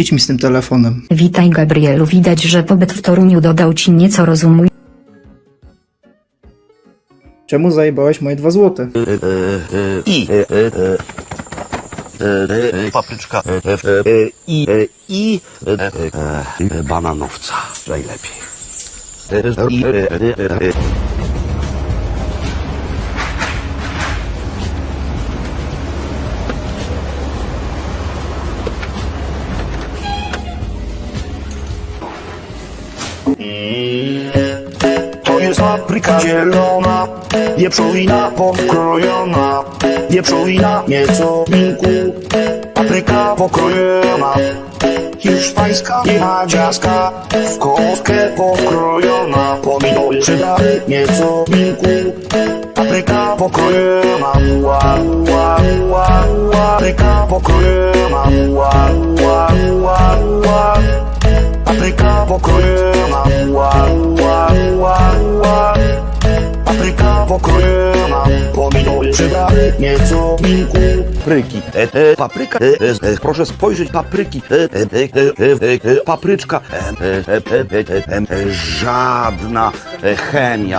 Mi z tym telefonem. Witaj Gabrielu, widać, że pobyt w Toruniu dodał ci nieco rozumu. Czemu zajebałeś moje dwa złote? I papryczka i i bananowca najlepiej. To jest papryka zielona, wieprzowina pokrojona, wieprzowina nieco minku, papryka pokrojona, hiszpańska madziaska, w kostkę pokrojona, pomidory przyprawy nieco minku, papryka pokrojona, ła, ła, ła, ła, papryka pokrojona, ła, ła, ła, ła. Papryka pokrojona, pokrojona, pomidory przyprawy, nieco minku. Papryki. E, e, papryka. E, e, e, proszę spojrzeć, papryki. E, e, e, e, e, papryczka. E, e, e, e, e, e, e, żadna e, chemia.